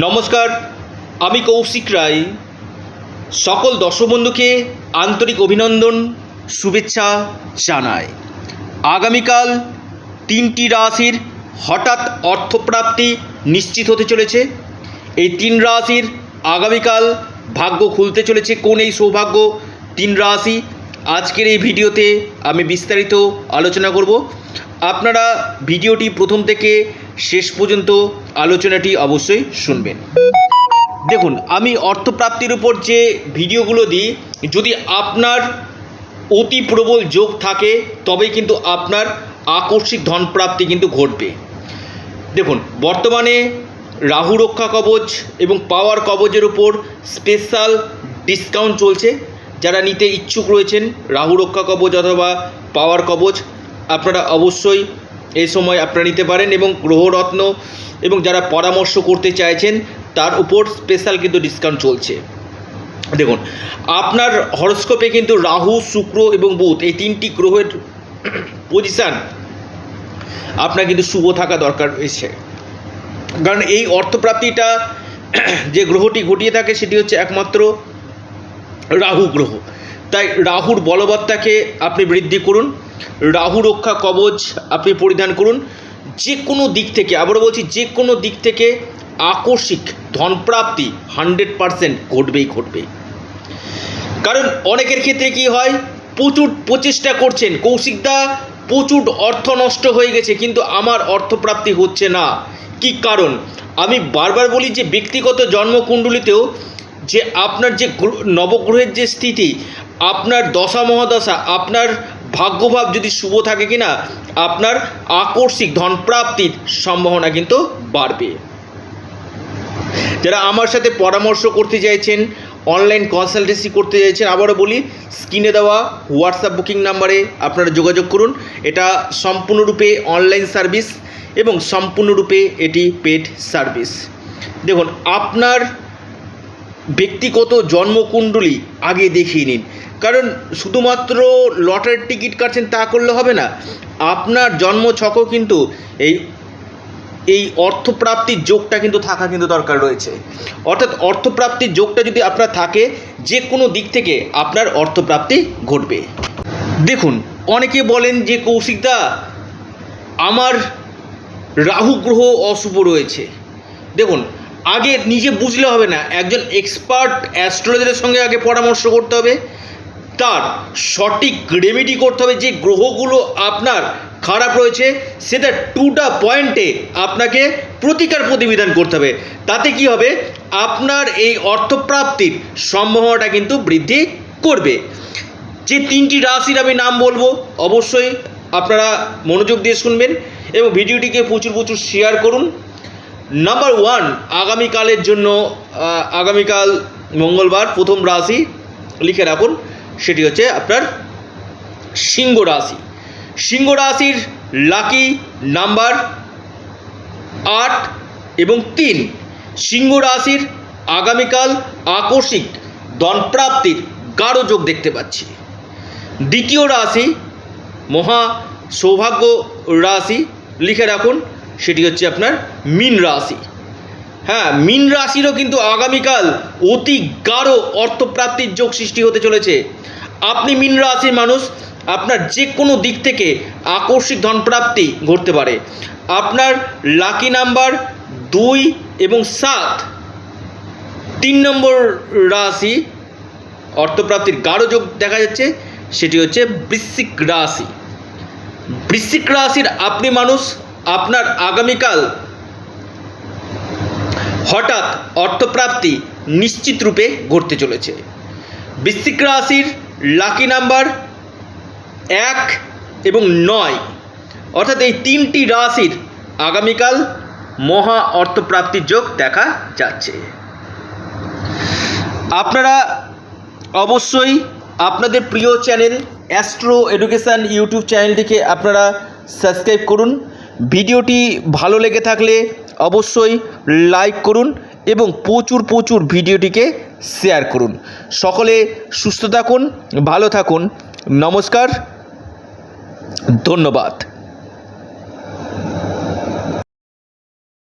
নমস্কার, আমি কৌশিক রায়। সকল দর্শক বন্ধুকে আন্তরিক অভিনন্দন, শুভেচ্ছা জানাই। আগামীকাল তিনটি রাশির হঠাৎ অর্থপ্রাপ্তি নিশ্চিত হতে চলেছে। এই তিন রাশির আগামীকাল ভাগ্য খুলতে চলেছে। কোন এই সৌভাগ্য? তিন রাশি আজকের এই ভিডিওতে আমি বিস্তারিত আলোচনা করব। আপনারা ভিডিওটি প্রথম থেকে শেষ পর্যন্ত আলোচনাটি অবশ্যই শুনবেন। দেখুন, আমি অর্থপ্রাপ্তির উপর যে ভিডিওগুলো দিই, যদি আপনার অতি প্রবল যোগ থাকে, তবেই কিন্তু আপনার আকস্মিক ধনপ্রাপ্তি কিন্তু ঘটবে। দেখুন, বর্তমানে রাহু রক্ষা কবচ এবং পাওয়ার কবচের উপর স্পেশাল ডিসকাউন্ট চলছে। যারা নিতে ইচ্ছুক রয়েছেন, রাহু রক্ষা কবচ অথবা পাওয়ার কবচ, আপনারা অবশ্যই এই সময় আপনারা নিতে পারেন এবং গ্রহরত্ন এবং যারা পরামর্শ করতে চাইছেন, তার উপর স্পেশাল কিন্তু ডিসকাউন্ট চলছে। দেখুন, আপনার হরস্কোপে কিন্তু রাহু, শুক্র এবং বুধ এই তিনটি গ্রহের পজিশান আপনার কিন্তু শুভ থাকা দরকার রয়েছে। কারণ এই অর্থপ্রাপ্তিটা যে গ্রহটি ঘটিয়ে থাকে, সেটি হচ্ছে একমাত্র রাহু গ্রহ। তাই রাহুর বলবত্তাকে আপনি বৃদ্ধি করুন, রাহু রক্ষা কবচ আপনি পরিধান করুন। যে কোনো দিক থেকে, আবারও বলছি যে কোনো দিক থেকে আকস্মিক ধনপ্রাপ্তি হান্ড্রেড পারসেন্ট ঘটবেই ঘটবেই। কারণ অনেকের ক্ষেত্রে কি হয়, প্রচুর প্রচেষ্টা করছেন কৌশিকদা প্রচুর অর্থ নষ্ট হয়ে গেছে, কিন্তু আমার অর্থপ্রাপ্তি হচ্ছে না। কি কারণ? আমি বারবার বলি যে ব্যক্তিগত জন্মকুণ্ডলিতেও যে আপনার যে নবগ্রহের যে স্থিতি, আপনার দশা মহাদশা, আপনার ভাগ্যভাব যদি শুভ থাকে কিনা, আপনার আকস্মিক ধনপ্রাপ্তির সম্ভাবনা কিন্তু বাড়বে। যারা আমার সাথে পরামর্শ করতে চাইছেন অনলাইন কনসালটেন্সি করতে চাইছেন, আবারও বলি স্ক্রিনে দেওয়া হোয়াটসঅ্যাপ বুকিং নাম্বারে আপনারা যোগাযোগ করুন। এটা সম্পূর্ণরূপে অনলাইন সার্ভিস এবং সম্পূর্ণরূপে এটি পেড সার্ভিস দেখুন, আপনার ব্যক্তিগত জন্মকুণ্ডলী আগে দেখিয়ে নিন। কারণ শুধুমাত্র লটারির টিকিট কাটছেন তা করলে হবে না। আপনার জন্ম ছকও কিন্তু এই এই অর্থপ্রাপ্তির যোগটা কিন্তু থাকা কিন্তু দরকার রয়েছে। অর্থাৎ অর্থপ্রাপ্তির যোগটা যদি আপনার থাকে যে কোনো দিক থেকে আপনার অর্থপ্রাপ্তি ঘটবে। দেখুন, অনেকে বলেন যে কৌশিকদা আমার রাহু গ্রহ অশুভ রয়েছে। দেখুন আগে নিজে বুঝলে হবে না। একজন এক্সপার্ট অ্যাস্ট্রোলজারের সঙ্গে আগে পরামর্শ করতে হবে। তার সঠিক রেমেডি করতে হবে যে গ্রহগুলো আপনার খারাপ রয়েছে। সেটা টুটা পয়েন্টে আপনাকে প্রতিকার প্রতিবিধান করতে হবে। তাতে কি হবে? আপনার এই অর্থপ্রাপ্তির সম্ভাবনাটা কিন্তু বৃদ্ধি করবে। যে তিনটি রাশির আমি নাম বলব, অবশ্যই আপনারা মনোযোগ দিয়ে শুনবেন এবং ভিডিওটিকে প্রচুর প্রচুর শেয়ার করুন। নাম্বার ওয়ান আগামীকালের জন্য আগামীকাল মঙ্গলবার প্রথম রাশি লিখে রাখুন, সেটি হচ্ছে আপনার সিংহ রাশি। সিংহ রাশির লাকি নাম্বার আট এবং তিন। সিংহ রাশির আগামীকাল আকস্মিক ধনপ্রাপ্তির গাঢ় যোগ দেখতে পাচ্ছি। দ্বিতীয় রাশি মহা সৌভাগ্য রাশি লিখে রাখুন সেটি হচ্ছে আপনার মীন রাশি। হ্যাঁ মীন রাশিরও কিন্তু আগামীকাল অতি গাঢ় অর্থপ্রাপ্তির যোগ সৃষ্টি হতে চলেছে। আপনি মীন রাশির মানুষ, আপনার যে কোনো দিক থেকে আকস্মিক ধনপ্রাপ্তি ঘটতে পারে। আপনার লাকি নাম্বার দুই এবং সাত। তিন নম্বর রাশি অর্থপ্রাপ্তির গাঢ় যোগ দেখা যাচ্ছে, সেটি হচ্ছে বৃশ্চিক রাশি। বৃশ্চিক রাশির আপনি মানুষ আপনার আগামীকাল হঠাৎ অর্থপ্রাপ্তি নিশ্চিত রূপে ঘটতে চলেছে। বৃশ্চিক রাশির লাকি নাম্বার এক এবং নয়। অর্থাৎ এই তিনটি রাশির আগামীকাল মহা অর্থপ্রাপ্তির যোগ দেখা যাচ্ছে। আপনারা অবশ্যই আপনাদের প্রিয় চ্যানেল অ্যাস্ট্রো এডুকেশান ইউটিউব চ্যানেলটিকে আপনারা সাবস্ক্রাইব করুন। ভিডিওটি ভালো লেগে থাকলে অবশ্যই লাইক করুন এবং প্রচুর প্রচুর ভিডিওটিকে শেয়ার করুন। সকলে সুস্থ থাকুন, ভালো থাকুন। নমস্কার, ধন্যবাদ।